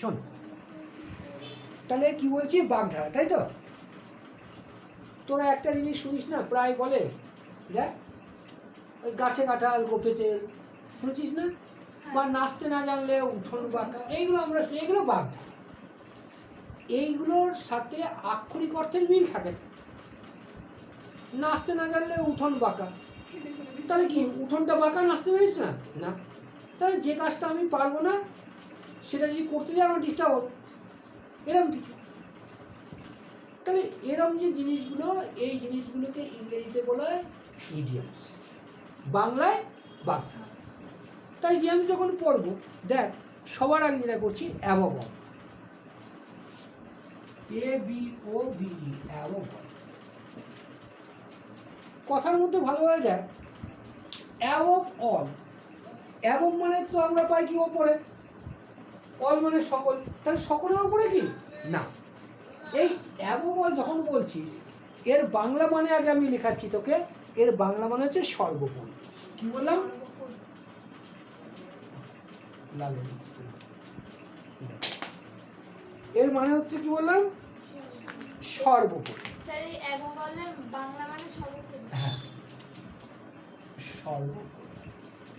শোন। তাহলে কি বলছি বাগধারা তাই তো? তোরা একটা জিনিস শুনিস না প্রায় বলে দেখ ওই গাছে কাঁঠাল গোপে তেল শুনেছিস না? বা নাচতে না জানলে উঠোন বাঁকা এইগুলো আমরা শুনি এইগুলো বাগধারা। এইগুলোর সাথে আক্ষরিক অর্থের মিল থাকে নাচতে না জানলে উঠোন বাঁকা। তাহলে কি উঠোনটা বাঁকা নাচতে পারিস না? না। তাহলে যে কাজটা আমি পারব না সেটা যদি করতে যাই, আমার ডিস্টার্ব হবে। এরকম কিছু। তাহলে এরকম যে জিনিসগুলো, এই জিনিসগুলোকে ইংরেজিতে বলা হয় ইডিয়ামস বাংলায় বাগধা তাই ইডিয়ামস যখন পড়ব, দেখ, সবার আগে যেটা করছি above A B O V above কথার মধ্যে ভালোভাবে দেখ অ্যাভব অল অ্যাভব মানে তো আমরা পাই কি ও ওপরে? অল মানে সকল তাহলে সকলের ওপরে কি? না। এই অ্যাভব অল যখন বলছিস এর বাংলা মানে আগে আমি লেখাচ্ছি তোকে এর বাংলা মানে হচ্ছে সর্বোপরি। কি বললাম। এর মানে হচ্ছে কি বললাম? সর্বোপরি। বাংলা মানে সর্বোপরি। হ্যাঁ।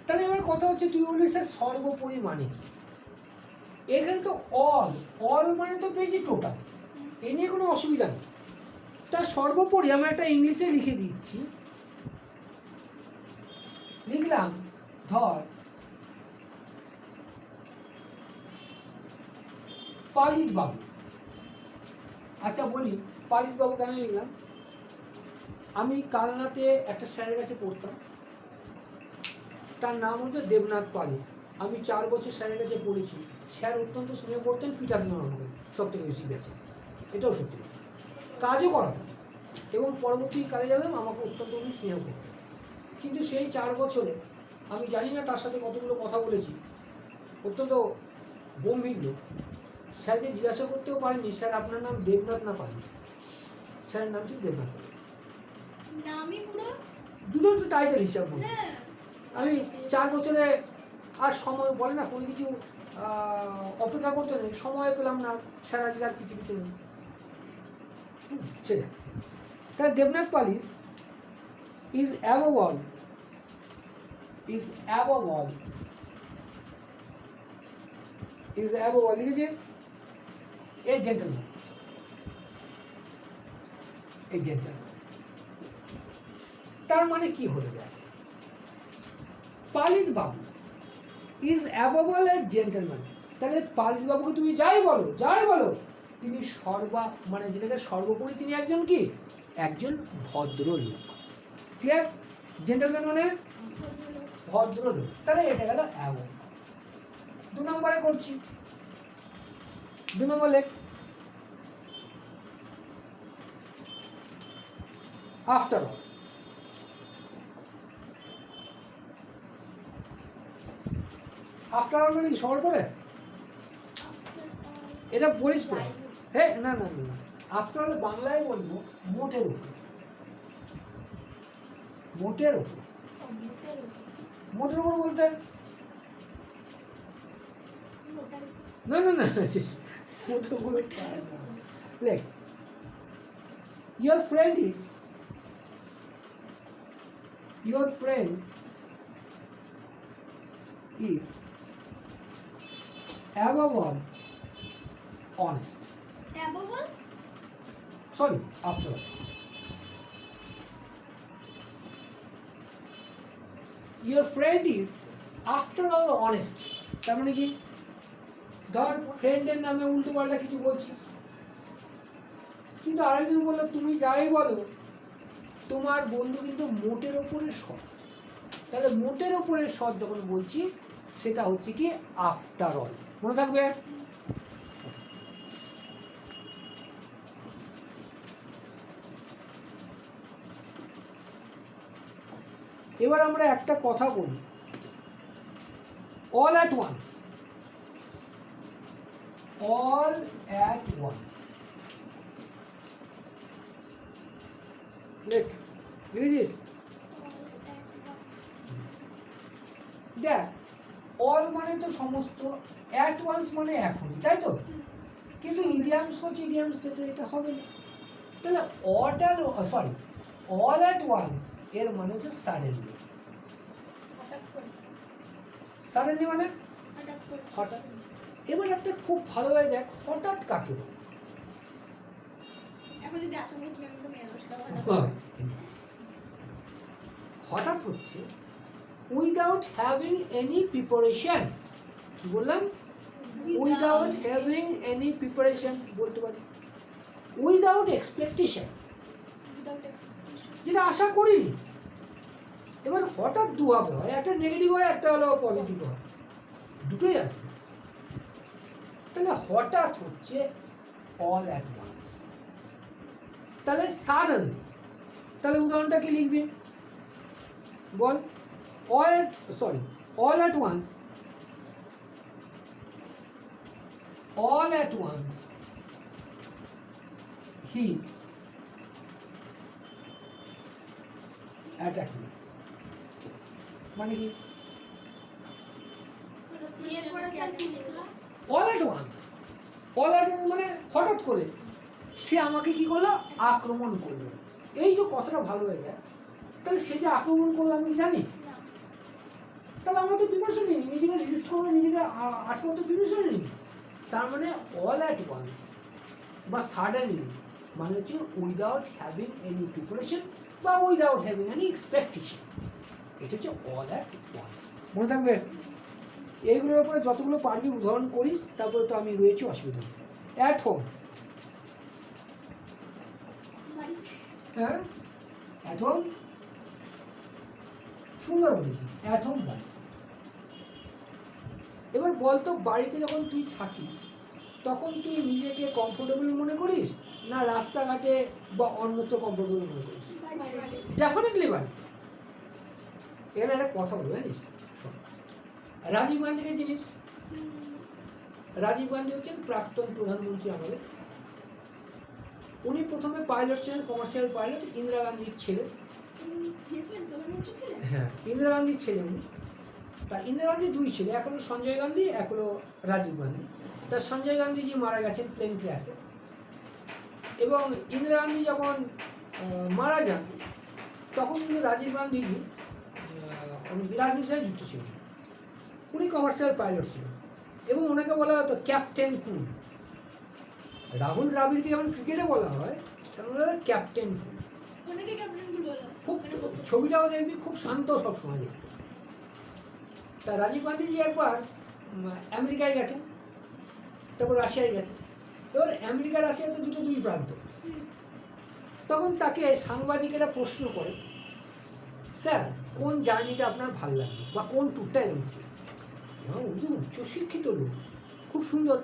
তাহলে এবার কথা হচ্ছে তুই বললি স্যার সর্বোপরি মানে কি? এখানে তো অল অল মানে তো পেয়েছি টোটাল এ নিয়ে কোনো অসুবিধা নেই। তা সর্বোপরি আমি একটা ইংলিশে লিখে দিচ্ছি। লিখলাম, ধর, পালিত বাবু। আচ্ছা বলি, পালিত বাবু কেন লিখলাম? আমি কালনাতে একটা স্যারের কাছে পড়তাম। তার নাম হচ্ছে দেবনাথ পালি আমি চার বছর স্যারের কাছে পড়েছি। স্যার অত্যন্ত স্নেহ করতেন পিতা দিন আমাকে সব থেকে বেশি গেছে এটাও সত্যি। কাজও করাতেন। এবং পরবর্তী কালে গেলাম আমাকে অত্যন্ত উনি স্নেহ করতেন। কিন্তু সেই চার বছরে আমি জানি না তার সাথে কতগুলো কথা বলেছি। অত্যন্ত গম্ভীর লোক। স্যারকে জিজ্ঞাসা করতেও পারিনি স্যার আপনার নাম দেবনাথ না পালি স্যারের নাম ছিল দেবনাথ দুটো একটু টাইটেল হিসাব হ্যাঁ। আমি চার বছরে আর সময় বলে না কোনো কিছু অপেক্ষা করতে নেই। সময় পেলাম না আজকে আর পৃথিবীতে নেই। তাহলে Debnath পালিস is above all is above all is above all লিখেছিস a gentleman এই জেন্টলম্যান তার মানে কি হলো? পালিত বাবু ইজ অ্যাবল এ জেন্টেলম্যান তাহলে পালিত বাবুকে তুমি যাই বলো যাই বলো। তিনি সর্বা মানে যেটাকে সর্বোপরি তিনি একজন কি? একজন ভদ্রলোক। ক্লিয়ার জেন্টেলম্যান মানে? ভদ্রলোক। তাহলে এটা গেল অ্যাবল দু নম্বরে করছি। দু নম্বর লেখ। আফটার অল আফটার অল মানে কি সবার পরে এটা বলিস পরে হ্যাঁ না না না আফটার অল বাংলায় বলব, মোটের উপর। মোটের উপর। মোটের উপর বলতে? না না না মোটের উপর লেখ। Your friend is your friend is above all honest. অ্যাবো ball sorry after. All your friend is after all honest. তার মানে কি? ধর ফ্রেন্ডের নামে উল্টো পাল্টা কিছু বলছিস। কিন্তু আরেকজন বলল তুমি যাই বলো তোমার বন্ধু কিন্তু মোটের ওপরে সৎ। তাহলে মোটের ওপরে সৎ যখন বলছি সেটা হচ্ছে কি আফটার অল মনে থাকবে? এবার আমরা একটা কথা বলি। All at once all at once লেখ লিখেছিস দেখ অল মানে তো সমস্ত অ্যাট ওয়ান্স মানে এখনই তাই তো? কিন্তু ইডিয়ামস করছে ইডিয়ামস তো এটা হবে না। তাহলে অট সরি অল অ্যাট ওয়ান্স এর মানে হচ্ছে সাডেনলি হঠাৎ সাডেনলি মানে? হঠাৎ এবার একটা খুব ভালোভাবে দেখ হঠাৎ কাকে? এখন হ্যাঁ। হঠাৎ হচ্ছে উইদাউট হ্যাভিং এনি প্রিপারেশন বললাম? উইদাউট হ্যাভিং এনি প্রিপারেশন বলতে পারি। উইদাউট এক্সপেকটেশন যেটা আশা করিনি। এবার হঠাৎ দুভাবে হয়। একটা নেগেটিভ হয় একটা হলো পজিটিভ হয়। দুটোই আসবে। তাহলে হঠাৎ হচ্ছে অল অ্যাট ওয়ান্স তাহলে সাডেন তাহলে উদাহরণটা কি লিখবি? বল। All sorry all at once all at once he attack me মানে কি? All at once all at মানে হঠাৎ করে সে আমাকে কি করল? আক্রমণ করল। এই যে কথাটা ভালো হয়ে যায় তাহলে সে যে আক্রমণ করল আমি জানি। তাহলে আমরা তো প্রিপারেশন নিই নিজেকে রেজিস্টার করে নিজেকে আ- আটকানোর তো প্রিপারেশন নিই তার মানে অল অ্যাট ওয়ান্স বা সাডেনলি মানে হচ্ছে উইদাউট হ্যাভিং এনি প্রিপারেশন বা উইদাউট হ্যাভিং এনি এক্সপেকটেশন এটা হচ্ছে অল অ্যাট ওয়ান্স মনে থাকবে? এইগুলোর উপরে যতগুলো পারবি উদাহরণ করিস, তারপরে তো আমি রয়েছি, অসুবিধা অ্যাট হোম হ্যাঁ? অ্যাট হোম সুন্দর বলেছিস অ্যাট হোম বাড়ি এবার বলতো বাড়িতে যখন তুই থাকিস তখন তুই নিজেকে কমফোর্টেবল মনে করিস? না রাস্তাঘাটে বা অন্যত্র কমফোর্টেবল মনে করিস? ডেফিনেটলি বাড়ি। এখানে একটা কথা বলব জানিস? রাজীব গান্ধীকে চিনিস? রাজীব গান্ধী হচ্ছেন প্রাক্তন প্রধানমন্ত্রী আমাদের। উনি প্রথমে পাইলট ছিলেন কমার্শিয়াল পাইলট ইন্দিরা গান্ধীর ছেলে? হ্যাঁ ইন্দিরা গান্ধীর ছেলে উনি। তা ইন্দিরা গান্ধী দুই ছেলে এক হলো সঞ্জয় গান্ধী এক হলো রাজীব গান্ধী। তা সঞ্জয় গান্ধীজি মারা গেছেন প্লেন ক্র্যাশে এবং ইন্দিরা গান্ধী যখন মারা যান তখন কিন্তু রাজীব গান্ধীজি রাজনীতির সাথে যুক্ত ছিলেন। উনি কমার্শিয়াল পাইলট ছিলেন। এবং ওনাকে বলা হতো ক্যাপ্টেন কুল। রাহুল দ্রাবিড়কে যেমন ক্রিকেটে বলা হয় ওনারা ক্যাপ্টেন কুল। খুব ছবিটাও দেখবি খুব শান্ত সবসময় দেখতে তা রাজীব গান্ধীজি একবার আমেরিকায় গেছেন, তারপর রাশিয়ায় গেছেন। এবার আমেরিকা, রাশিয়া তো দুটো দুই প্রান্ত। তখন তাকে সাংবাদিকেরা প্রশ্ন করে, স্যার, কোন জার্নিটা আপনার ভালো লাগবে বা কোন ট্যুরটা এবং উনি উচ্চশিক্ষিত লোক, খুব সুন্দর।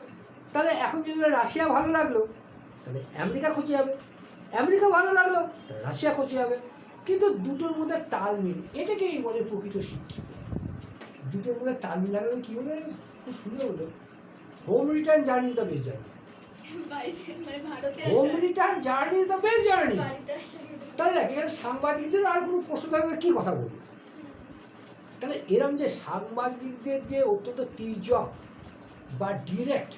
তাহলে এখন যদি রাশিয়া ভালো লাগল, তাহলে আমেরিকা খোঁজে যাবে। আমেরিকা ভালো লাগল রাশিয়া খোঁজে যাবে। কিন্তু দুটোর মধ্যে তাল মিল। এটাকেই বলে প্রকৃত শিক্ষিত। দুটোর মধ্যে তাল মিল লাগলে কী বলে খুব সুন্দর হলো। Home return journey is the best journey home return journey is the best journey তাহলে দেখ এখানে সাংবাদিকদের আর কোনো প্রশ্ন থাকবে কী কথা বলবে? তাহলে এরম যে সাংবাদিকদের যে অত্যন্ত তির্যক বা ডিরেক্ট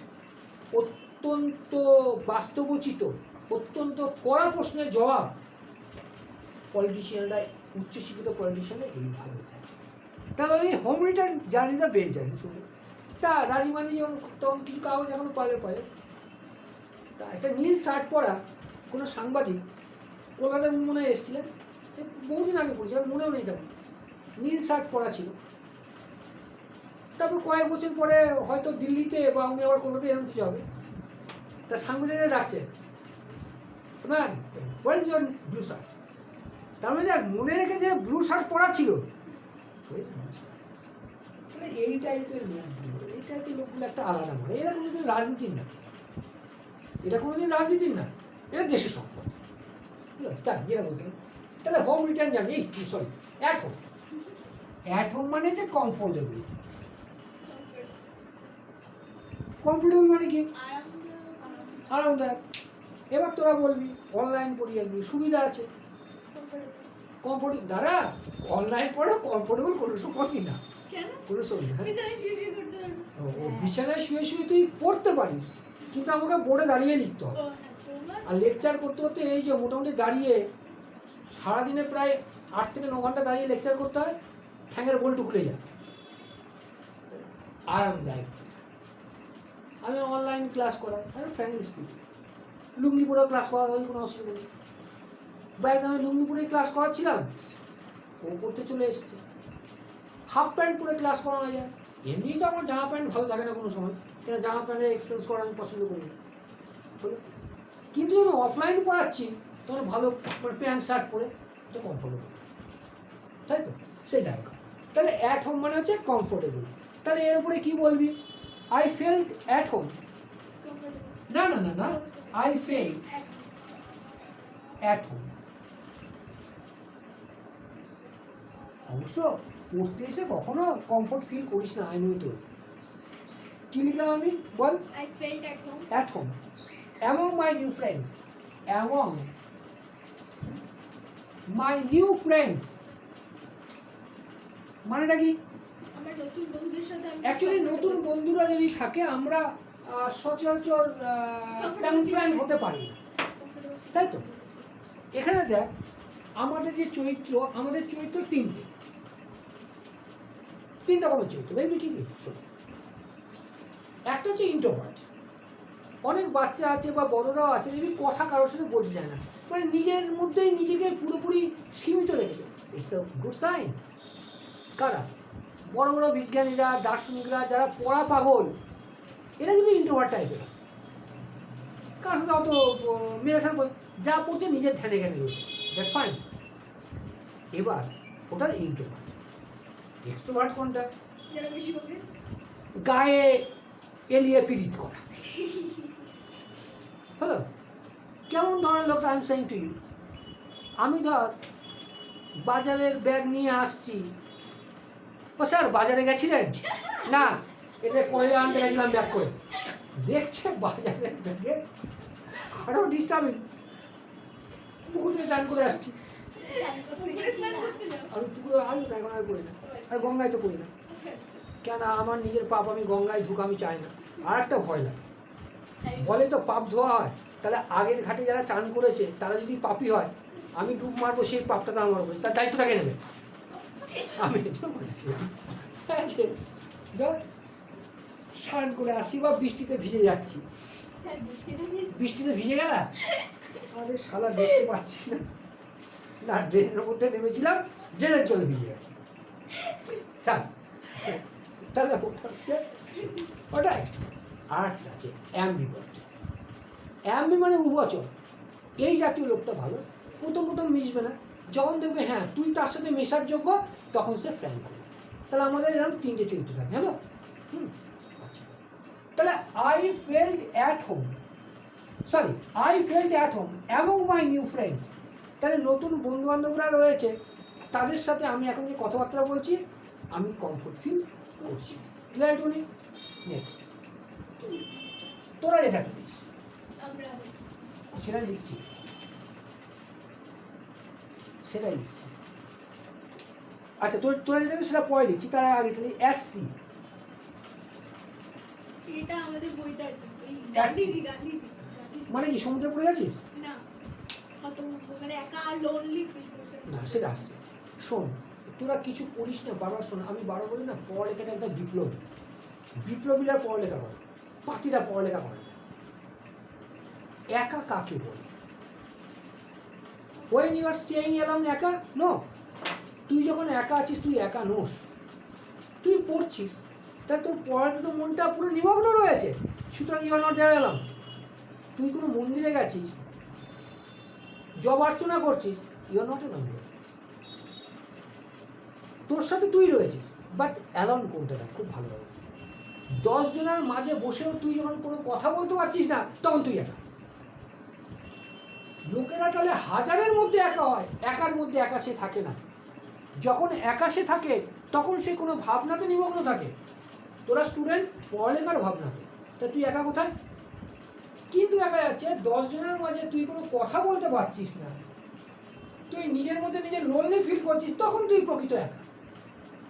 অত্যন্ত বাস্তবোচিত অত্যন্ত কড়া প্রশ্নের জবাব পলিটিশিয়ানরা উচ্চশিক্ষিত পলিটিশিয়ানরা এইভাবে দেয়। তাহলে ওই হোম রিটার্ন জার্নিটা বেড়ে যায় তা রাজি গান্ধী যখন তখন কিছু কাগজ এখনও পালে পায় তা একটা নীল শার্ট পরা কোনো সাংবাদিক কলকাতায় মনে হয় এসেছিলেন বহুদিন আগে পড়েছি, আর মনেও নেই তেমন নীল শার্ট পরা ছিল। তারপর কয়েক বছর পরে হয়তো দিল্লিতে বা উনি আবার কলকাতায় এরকম কিছু হবে। তা সাংবাদিকরা ডাকছে ম্যান ব্লু শার্ট তার মানে মনে রেখে যে ব্লু শার্ট পরা ছিল Shirt? মানে এই টাইপের লোকগুলো এই টাইপের লোকগুলো একটা আলাদা মানে। এরা কোনোদিন রাজনীতির না। এটা কোনোদিন রাজনীতির না। এটা দেশের সম্পদ। তাই, যেটা বলতেন তাহলে হোম রিটার্ন জানি। এই sorry at home at home মানে যে কমফোর্টেবল কমফোর্টেবল মানে কি? আরামদায়ক। এবার তোরা বলবি অনলাইন পড়িয়ে সুবিধা আছে। কমফোর্ট দাঁড়া অনলাইন পড়ো কমফোর্টেবল কোনো সময়ই না। কেন? শুয়ে ও বিছানায় শুয়ে শুয়ে তুই পড়তে পারিস কিন্তু আমাকে বোর্ডে দাঁড়িয়ে লিখতে হবে। হ্যাঁ আর লেকচার করতে করতে এই যে মোটামুটি দাঁড়িয়ে সারাদিনে প্রায় আট থেকে ন ঘণ্টা দাঁড়িয়ে লেকচার করতে হয় ঠ্যাঙের বল্টু খুলে যায়। আরামদায়ক আমি অনলাইন ক্লাস করাই আমি ফ্র্যাঙ্কলি স্পিড লুঙ্গি পরে ক্লাস করা হয় কোনো অসুবিধা নেই। বা একদম আমি লুঙ্গি পরেই ক্লাস করাচ্ছিলাম। ও করতে চলে এসছে। হাফ প্যান্ট পরে ক্লাস করানো যায়। এমনি তো আমার জামা প্যান্ট ভালো থাকে না কোনো সময়। কেন জামা প্যান্টে এক্সপেন্স করা আমি পছন্দ করি না। কিন্তু যখন অফলাইন পড়াচ্ছি তখন ভালো মানে প্যান্ট শার্ট পরে এটা কমফোর্টেবল তাই তো? সেই জায়গা। তাহলে অ্যাট হোম মানে হচ্ছে কমফোর্টেবল তাহলে এর উপরে কী বলবি? আই ফেল অ্যাট হোম না না না না। আই ফেল অ্যাট হোম অবশ্য পড়তে এসে কখনো কমফোর্ট ফিল করিস না আই নো তো কি লিখলাম আমি? বল। At home. Among my new friends. Among my new friends. মানেটা কি? অ্যাকচুয়ালি নতুন বন্ধুরা যদি থাকে আমরা সচরাচর তেমন ফ্রেন্ড হতে পারি না। তাই তো? এখানে দেখ আমাদের যে চরিত্র আমাদের চরিত্র তিনটে। তিন রকমের চরিত্র দেখবি কি কি। একটা হচ্ছে ইন্ট্রোভার্ট অনেক বাচ্চা আছে বা বড়রাও আছে দেখবি কথা কারোর সাথে বলতে চায় না। মানে নিজের মধ্যেই নিজেকে পুরোপুরি সীমিত রেখেছে ইটস দ্য গুড সাইন কারা? বড় বড় বিজ্ঞানীরা, দার্শনিকরা, যারা পড়া পাগল, এরা কিন্তু ইন্ট্রোভার্ট টাইপের কার সাথে অত মেরেছার যা পড়ছে নিজের ধ্যানে জ্ঞানে রয়েছে। ফাইন এবার ওটা ইন্ট্রোভার্ট এক্সট্রোভার্ট কোনটা? যারা বেশি বকে গায়ে এলিয়ে পিরিত করা। হলো কেমন ধরনের লোক I am saying to you আমি ধর বাজারের ব্যাগ নিয়ে আসছি। ও স্যার বাজারে গেছিলেন? না এটা কয়লা আনতে গেছিলাম ব্যাগ করে দেখছে বাজারের ব্যাগে আরও ডিস্টার্বিং পুকুর চান করে আসছি। আমি পুকুরে আমি এখন আর করি না। আর গঙ্গায় তো করি না। কেন আমার নিজের পাপ আমি গঙ্গায় ঢুক আমি চাই না। আর একটা ভয় লাগে। বলে তো পাপ ধোয়া হয়। তাহলে আগের ঘাটে যারা চান করেছে তারা যদি পাপি হয় আমি ডুব মারবো সেই পাপটা তার মারবো তার দায়িত্বটাকে নেবে। আমি এটা ঠিক আছে। স্নান করে আসছি বা বৃষ্টিতে ভিজে যাচ্ছি। বৃষ্টিতে বৃষ্টিতে ভিজে গেল? আরে শালা দেখতে পাচ্ছিস না। না ড্রেনের মধ্যে নেমেছিলাম ড্রেনের জলে ভিজে গেছে। স্যার, তাহলে ওটা হচ্ছে মানে উভচর এই জাতীয় লোকটা ভালো, প্রথম প্রথম মিশবে না। যখন দেখবে হ্যাঁ তুই তার সাথে মেশার যোগ্য তখন সে ফ্র্যাঙ্ক হবে। তাহলে আমাদের এরকম তিনটে চরিত্র থাকে, হ্যালো? হুম আচ্ছা। তাহলে I felt at home sorry I felt at home among my new friends তাহলে নতুন বন্ধু বান্ধবরা রয়েছে তাদের সাথে আমি এখন যে কথাবার্তা বলছি আমি কমফোর্ট ফিল করছি। ক্লিয়ার টুনি নেক্সট তোরা যেটা করিস সেটা লিখছি। সেটাই লিখছি। আচ্ছা তোর তোরা যেটা সেটা পরে লিখছি তার আগে তাহলে অ্যাট সি এটা আমাদের বইতে আছে. গান্ধীজি গান্ধীজি। মানে কি সমুদ্রে পড়ে গেছিস? না। মানে একা লোনলি ফিল করছে। না সেটা আসছে। শোন, তোরা কিছু করিস না, বারবার শোন, আমি বারবার বলি না, পড়ালেখাটা একটা বিপ্লব। বিপ্লবীরা পড়ালেখা করে পাতিরা পড়ালেখা করে। একা কাকে বলে? When you are staying along একা? নো তুই যখন একা আছিস, তুই একা নোস। তুই পড়ছিস, তা তোর পড়াতে তো মনটা পুরো নিমগ্ন রয়েছে। সুতরাং you are not there along তুই কোনো মন্দিরে গেছিস? জব অর্চনা করছিস? ইউ আর নট এলং তোর সাথে তুই রয়েছিস বাট অ্যালন কোনটা না খুব ভালো হবে। দশ জনের মাঝে বসেও তুই যখন কোনো কথা বলতে পারছিস না, তখন তুই একা। লোকেরা তাহলে হাজারের মধ্যে একা হয়, একার মধ্যে একা সে থাকে না। যখন একা সে থাকে, তখন সে কোনো ভাবনাতে নিমগ্ন থাকে। তোরা স্টুডেন্ট পড়ালেখার ভাবনাতে। তা তুই একা কোথায়? কিন্তু দেখা যাচ্ছে দশজনের মাঝে তুই কোনো কথা বলতে পারছিস না। তুই নিজের মধ্যে নিজের লোনলি ফিল করছিস, তখন তুই প্রকৃত একা।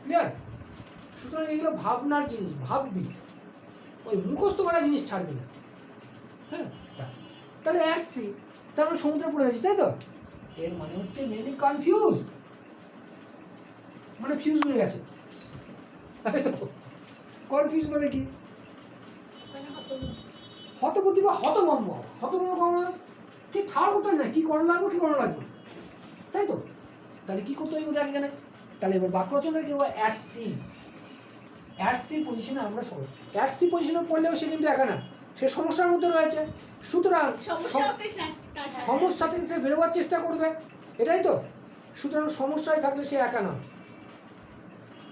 ক্লিয়ার সুতরাং এগুলো ভাবনার জিনিস, ভাববি। ওই মুখস্থ করা জিনিস ছাড়বি না। হ্যাঁ তাহলে আসছি তারপরে সমুদ্রে পড়ে গেছিস তাই তো? এর মানে হচ্ছে মেনলি কনফিউজ মানে ফিউজ হয়ে গেছে। কনফিউজ মানে কি? মানে হতবুদ্ধি। বা হতভম্ব হতভম্ব করা ঠিক থার হতো না কি করা লাগবে, কি করা লাগবে? তাই তো? তাহলে কি করতে হবে দেখ এখানে? তাহলে এবার বাক্য রচনা কি হবে? অ্যাট সি অ্যাট সি পজিশনে আমরা সবাই অ্যাট সি পজিশনে পড়লেও সে কিন্তু একা না। সে সমস্যার মধ্যে রয়েছে। সুতরাং সমস্যা থেকে সে বেরোবার চেষ্টা করবে। এটাই তো। সুতরাং সমস্যায় থাকলে সে একা না।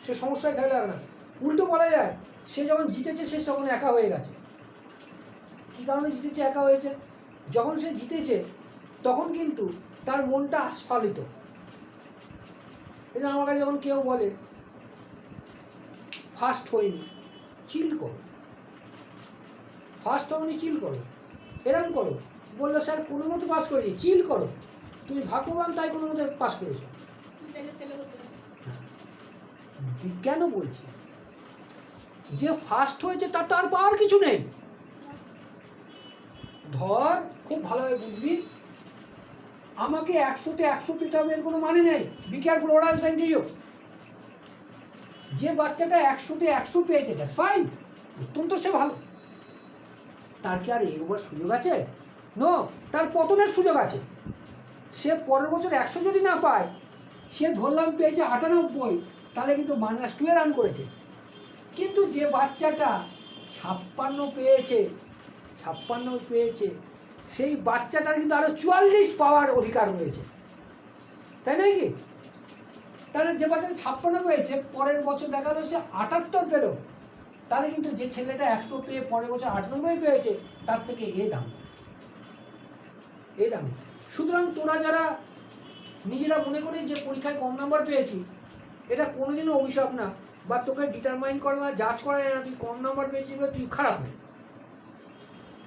সে সমস্যায় থাকলে একা না। উল্টো বলা যায় সে যখন জিতেছে সে তখন একা হয়ে গেছে। কী কারণে জিতেছে একা হয়েছে? যখন সে জিতেছে তখন কিন্তু তার মনটা আস্ফালিত। এই আমার কাছে যখন কেউ বলে ফার্স্ট হয়নি চিল করো। ফার্স্ট হয়নি চিল করো। এরম করো। বলল স্যার কোনো মতো পাস করেছি চিল করো। তুমি ভাগ্যবান, তাই কোনো মতো পাস করেছ। কেন বলছি? যে ফার্স্ট হয়েছে, তার তার পাওয়ার কিছু নেই। ধর, খুব ভালোভাবে বুঝবি আমাকে একশোতে একশো পেতে হবে এর কোনো মানে নেই। বি কেয়ারফুল ওরা সাইন ইউ যে বাচ্চাটা একশোতে একশো পেয়েছে দ্যাটস ফাইন অত্যন্ত সে ভালো। তার কি আর এগোবার সুযোগ আছে? নো তার পতনের সুযোগ আছে। সে পরের বছর একশো যদি না পায়, সে ধরলাম পেয়েছে আটানব্বই, তাহলে কিন্তু মাইনাস টুয়ে রান করেছে। কিন্তু যে বাচ্চাটা ছাপ্পান্ন পেয়েছে ছাপ্পান্ন পেয়েছে সেই বাচ্চাটার কিন্তু আরও চুয়াল্লিশ পাওয়ার অধিকার রয়েছে। তাই নয় কি? তাহলে যে বাচ্চাটা ছাপ্পান্ন পেয়েছে, পরের বছর দেখা গেলো সে আটাত্তর পেল। তাহলে কিন্তু যে ছেলেটা একশো পেয়ে পরের বছর আটানব্বই পেয়েছে, তার থেকে এ দাম। এ দাম। সুতরাং তোরা যারা নিজেরা মনে করি যে পরীক্ষায় কম নাম্বার পেয়েছি, এটা কোনোদিনও অভিশাপ না, বা তোকে ডিটারমাইন করে বা জাজ করে না, তুই কম নাম্বার পেয়েছিস বলে তুই খারাপ না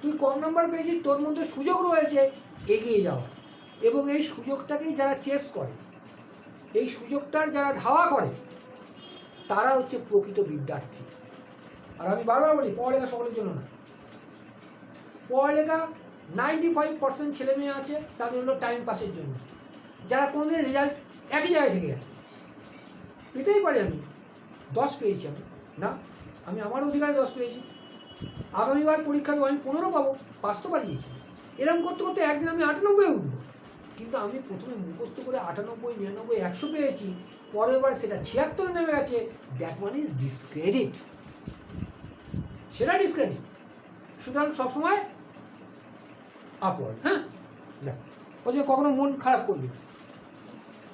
তুই কম নম্বর পেয়েছিস, তোর মধ্যে সুযোগ রয়েছে, এগিয়ে যাওয়া এবং এই সুযোগটাকেই যারা চেস করে, এই সুযোগটার যারা ধাওয়া করে, তারা হচ্ছে প্রকৃত বিদ্যার্থী। আর আমি বারবার বলি, পড়ালেখা সকলের জন্য না পড়ালেখা নাইনটি ফাইভ পার্সেন্ট ছেলে মেয়ে আছে, তাদের হলো টাইম পাসের জন্য। যারা কোনোদিন রেজাল্ট একই জায়গায় থেকে গেছে। পেতেই পারি আমি। দশ পেয়েছি আমি। না, আমি আমার অধিকারে দশ পেয়েছি। আগামীবার পরীক্ষা দেবো, আমি পনেরো পাবো পাস তো পারিয়েছি এরকম করতে করতে একদিন আমি আটানব্বই উঠবো। কিন্তু আমি প্রথমে মুখস্থ করে আটানব্বই, নিরানব্বই, একশো পেয়েছি, পরের বার সেটা ছিয়াত্তরে নেমে গেছে। দ্যাট ওয়ান ইজ ডিসক্রেডিট সেটা ডিসক্রেডিট সুতরাং সবসময় আপওয়ার্ড হ্যাঁ? ওই যে কখনো মন খারাপ করবি।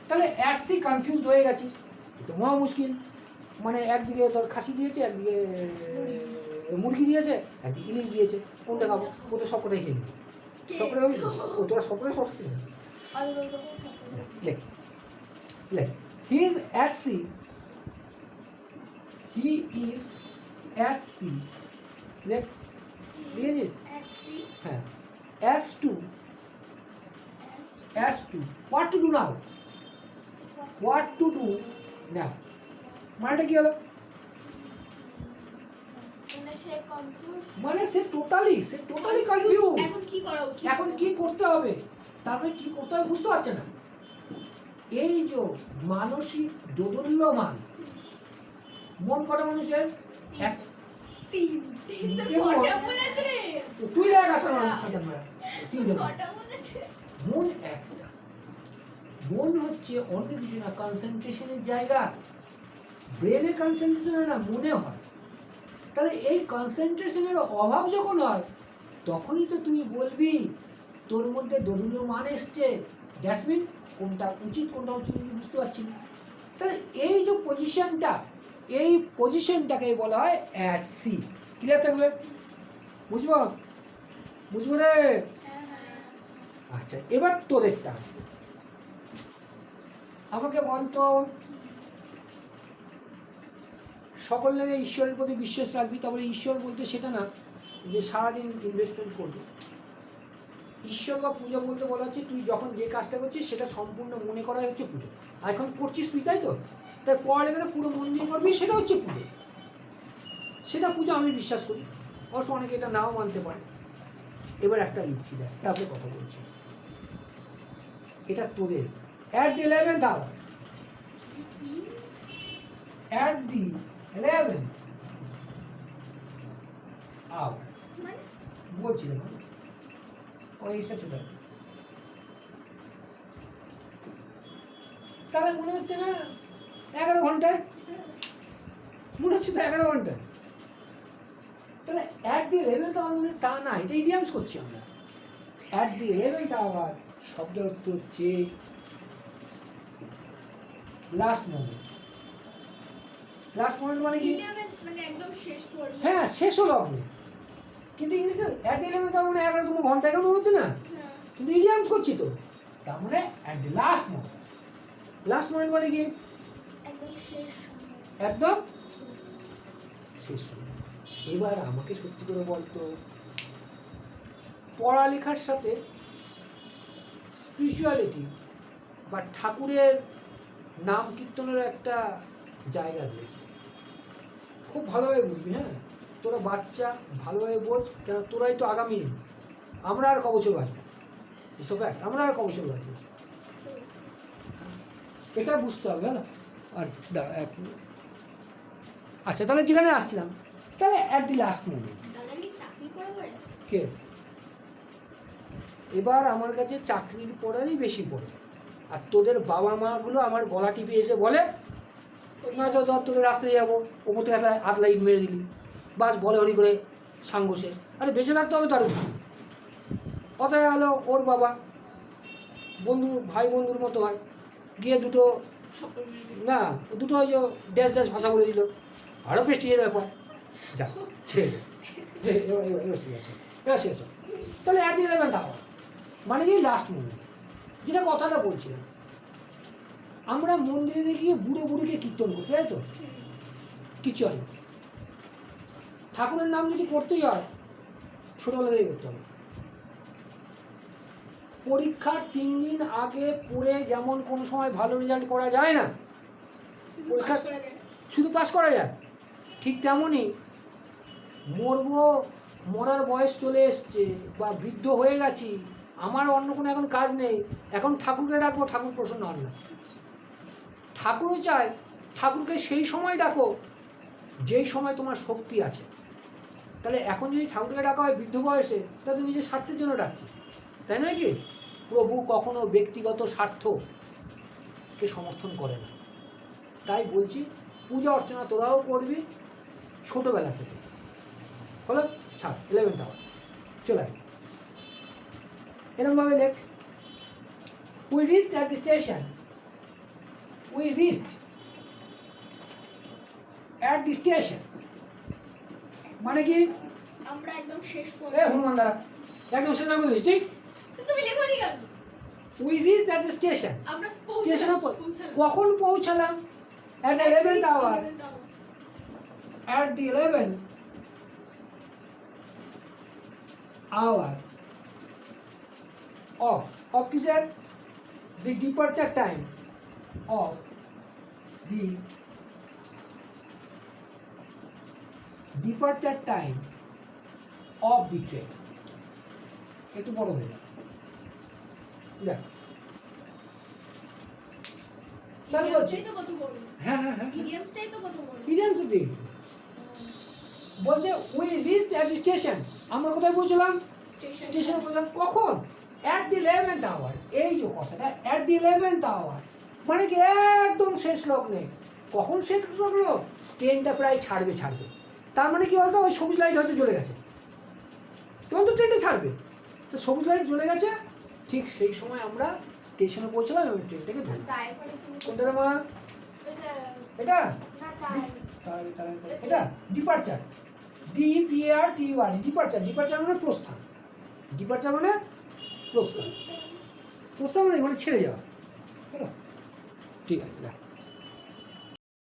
তাহলে অ্যাটসি কনফিউজ হয়ে গেছিস। এ তো মহা মুশকিল। মানে একদিকে তোর খাসি দিয়েছে, একদিকে মুরগি দিয়েছে একদিকে ইলিশ দিয়েছে। কোনটা খাব? ও তো সবকটাই নিবি। সবকটাই খাবি। ও তোরা সবকটাই সব বলে। লেখ লেখ he is at sea he is at sea লেখ At হ্যাঁ। As to as to what to do now what to do now মানেটা কি হলো? মানে সে টোটালি সে টোটালি কনফিউজ এখন কি করা উচিত? এখন কি করতে হবে? তারপরে কি করতে হবে বুঝতে পারছে না। এই যে মানসিক দোদুল্যমান মন কটা মানুষের? এক তিন মনে তুই আছে? মন একটা। মন হচ্ছে অন্য কিছু না কনসেন্ট্রেশনের জায়গা। ব্রেনে কনসেন্ট্রেশন না মনে হয়। তাহলে এই কনসেন্ট্রেশনের অভাব যখন হয় তখনই তো তুই বলবি তোর মধ্যে দোদুল্য মান এসছে। দ্যাটস মিন কোনটা উচিত কোনটা উচিত বুঝতে পারছি না। তাহলে এই যে পজিশনটা এই পজিশনটাকে বলা হয় অ্যাট সি ক্লিয়ার থাকবে? বুঝব? বুঝব রে? হ্যাঁ হ্যাঁ। আচ্ছা এবার তোদেরটা। আমাকে বলতো সকল লাগে ঈশ্বরের প্রতি বিশ্বাস রাখবি তারপরে ঈশ্বর বলতে সেটা না, যে সারাদিন ইনভেস্টমেন্ট করবে। ঈশ্বর বা পূজা বলতে বলা হচ্ছে, তুই যখন যে কাজটা করছিস, সেটা সম্পূর্ণ মনে করাই হচ্ছে পুজো। আর এখন করছিস তুই, তাই তো? তাই পড়ালেখাটা পুরো মন দিয়ে করবি, সেটা হচ্ছে পুজো। সেটা পুজো আমি বিশ্বাস করি। অবশ্য অনেকে এটা নাও মানতে পারে। এবার একটা লিখছি, দেখ তারপরে কথা বলছি এটা তোদের। At the eleventh hour at the eleventh hour মানে বলছি দেখুন ওই হিসাব সেটা তাহলে মনে হচ্ছে না এগারো ঘন্টায় মনে হচ্ছে তো এগারো ঘন্টায় তাহলে অ্যাট দি ইলেভেন্থ আওয়ার মানে তা না এটা ইডিয়ামস করছি আমরা অ্যাট দি ইলেভেন্থ আওয়ার শব্দ অর্থ হচ্ছে লাস্ট মোমেন্ট লাস্ট মোমেন্ট মানে কি? ইলেভেন মানে হ্যাঁ শেষও লগ্ন কিন্তু ইংলিশে অ্যাট দি ইলেভেন্থ আওয়ার মানে এগারো তুমি ঘণ্টা এগারো মনে হচ্ছে না? হ্যাঁ। কিন্তু ইডিয়ামস করছি তো তার মানে at the last moment last moment মানে কি? একদম শেষ। এবার আমাকে সত্যি করে বলতো পড়ালেখার সাথে স্পিরিচুয়ালিটি বা ঠাকুরের নাম কীর্তনের একটা জায়গা রয়েছে। খুব ভালোভাবে বুঝবি হ্যাঁ? তোরা বাচ্চা ভালোভাবে বোঝ কেন তোরাই তো আগামী। আমরা আর কবছর বাঁচবো এসব fact, আমরা আর কবছর বাঁচবো এটা বুঝতে হবে হ্যাঁ আর দাঁড়া এক মিনিট। আচ্ছা তাহলে যেখানে আসছিলাম তাহলে অ্যাট দি লাস্ট মোমেন্ট করে কে? এবার আমার কাছে চাকরির পড়ারই বেশি পড়ে। আর তোদের বাবা মাগুলো আমার গলা টিপে এসে বলে নয়তো ধর তোদের রাস্তায় যাব, ওপর থেকে একটা হাত লাইট মেরে দিলি। বাস বলে হরি করে সাঙ্গ শেষ। আরে বেঁচে থাকতে হবে তার উপর কথা গেলো ওর বাবা, বন্ধু, ভাই বন্ধুর মতো হয়। গিয়ে দুটো, না, দুটো ওই যে ড্যাশ ড্যাশ ভাষা বলে দিল। আরও প্রেস্টিজের ব্যাপার। যা শেষ তাহলে অ্যাট দি ইলেভেন্থ আওয়ার মানে কি লাস্ট মোমেন্ট যেটা কথাটা বলছিলাম। আমরা মন্দিরে গিয়ে বুড়ো বুড়িকে কীর্তন করতে তাই তো? কিছু হয় ঠাকুরের নাম যদি করতেই হয় ছোটোবেলা থেকে করতে হবে। পরীক্ষার তিন দিন আগে পড়ে যেমন কোনো সময় ভালো রেজাল্ট করা যায় না পরীক্ষা- করে। শুধু পাস করা যায়? ঠিক তেমনই মরবো মরার বয়স চলে এসছে বা বৃদ্ধ হয়ে গেছি আমার অন্য কোনো এখন কাজ নেই এখন ঠাকুরকে ডাকবো ঠাকুর প্রসন্ন হন না। ঠাকুরও চায়, ঠাকুরকে সেই সময় ডাকো, যেই সময় তোমার শক্তি আছে। তাহলে এখন যদি ঠাকুরকে ডাকা হয় বৃদ্ধ বয়সে তাহলে নিজের স্বার্থের জন্য ডাকছি। তাই নয় কি? প্রভু কখনো ব্যক্তিগত স্বার্থকে সমর্থন করে না। তাই বলছি, পূজা অর্চনা তোরাও করবি ছোটোবেলা থেকে। হলো ছাড় ইলেভেন্থ আওয়ার চলে আয়। এরকমভাবে লেখ। We reached at the station we reached at the station মানে কি? আমরা একদম শেষ এ পর্যন্ত হনুমান দাদা একদম শেষ দিস ঠিক? তুমি লেখনি কেন? We reached at the station আমরা স্টেশনে কখন পৌঁছালাম? At the eleventh hour 11th hour। at the 11th hour of of কিসের? The departure time of the departure time of the train. একটু বড় হয়ে যাবে দেখ। বলছি। হ্যাঁ হ্যাঁ হ্যাঁ। বলছে উই রিস্ট অ্যাট স্টেশন আমরা কোথায় পৌঁছলাম? স্টেশন স্টেশনে পৌঁছলাম। কখন? অ্যাট দি ইলেভেন্থ আওয়ার এই যে কথাটা অ্যাট দি ইলেভেন্থ আওয়ার মানে কি একদম শেষ লগ্নে। কখন শেষ লগ্ন? ট্রেনটা প্রায় ছাড়বে ছাড়বে। তার মানে কি বলতো? ওই সবুজ লাইট হয়তো চলে গেছে। তখন তো ট্রেনটা ছাড়বে তো সবুজ লাইট চলে গেছে। ঠিক সেই সময় আমরা স্টেশনে পৌঁছলাম এবং ট্রেনটাকে ধরলাম। কোনটা? মা? এটা এটা? Departure D P R T war departure departure মানে প্রস্থান। ডিপারচার মানে প্রস্থান। প্রস্থান। মানে মানে ছেড়ে যাওয়া। হলো ঠিক আছে দেখ